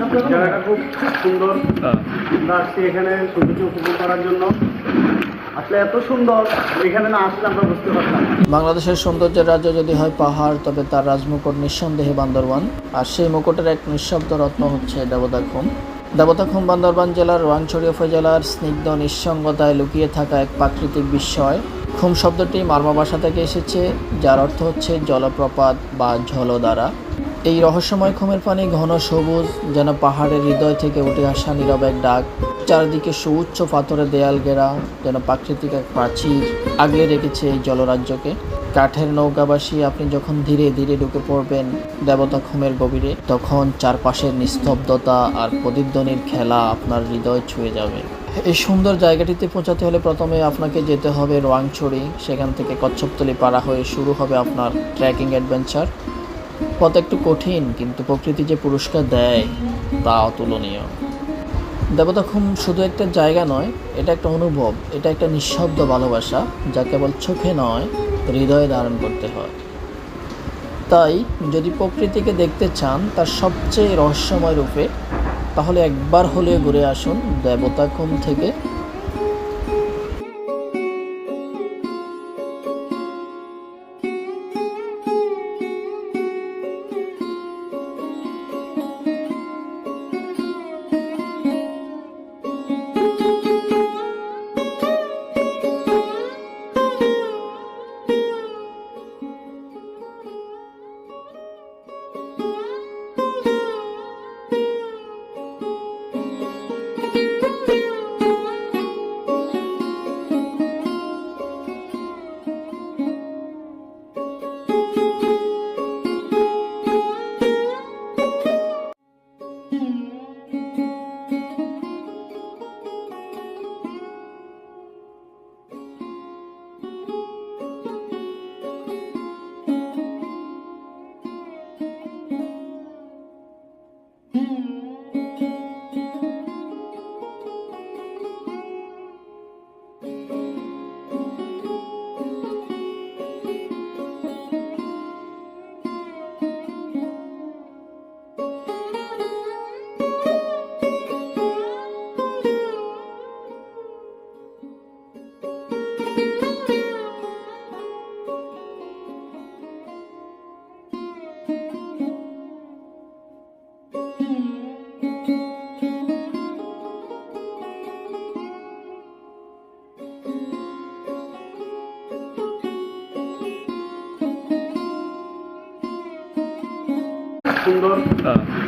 জায়গাটা খুব সুন্দর। আমরা আসছি এখানে উপভোগ করার জন্য। আসলে এত সুন্দর এখানে না আসলে আমরা বুঝতে পারতাম বাংলাদেশের সৌন্দর্যের রাজ্য যদি হয় পাহাড় তবে তার রাজমুকুট নিঃসন্দেহে বান্দরবান। আর সেই মুকুটের এক নিঃশব্দ রত্ন হচ্ছে দেবদাখুম দেবদাখুম বান্দরবান জেলার রোয়াংছড়ি উপজেলার স্নিগ্ধ নিঃসঙ্গতায় লুকিয়ে থাকা এক প্রাকৃতিক বিস্ময়। খুম শব্দটি মার্মা ভাষা থেকে এসেছে যার অর্থ হচ্ছে জলপ্রপাত বা জলধারা এই রহস্যময় খুমের পানি ঘন সবুজ, যেন পাহাড়ের হৃদয় থেকে উঠে আসা নীরব এক ডাক। চারদিকে সুউচ্চ পাথরের দেয়াল ঘেরা, যেন প্রাকৃতিক এক প্রাচীর আগলে রেখেছে এই জলরাজ্যকে। কাঠের নৌকাবাসী আপনি যখন ধীরে ধীরে ঢুকে পড়বেন দেবতা খুমের গভীরে, তখন চারপাশের নিস্তব্ধতা আর প্রতিধ্বনির খেলা আপনার হৃদয় ছুঁয়ে যাবে। এই সুন্দর জায়গাটিতে পৌঁছাতে হলে প্রথমে আপনাকে যেতে হবে রোয়াংছড়ি সেখান থেকে কচ্ছপতলি পাড়া হয়ে শুরু হবে আপনার ট্রেকিং অ্যাডভেঞ্চার। পথ একটু কঠিন, কিন্তু প্রকৃতি যে পুরস্কার দেয় তা অতুলনীয়। দেবতা খুম শুধু একটা জায়গা নয়, এটা একটা অনুভব, এটা একটা নিঃশব্দ ভালোবাসা, যা কেবল চোখে নয়, হৃদয়ে ধারণ করতে হয়। তাই, যদি প্রকৃতিকে দেখতে চান তার সবচেয়ে রহস্যময় রূপে, তাহলে একবার হলেও ঘুরে আসুন দেবতা খুম থেকে Hmm. 嗯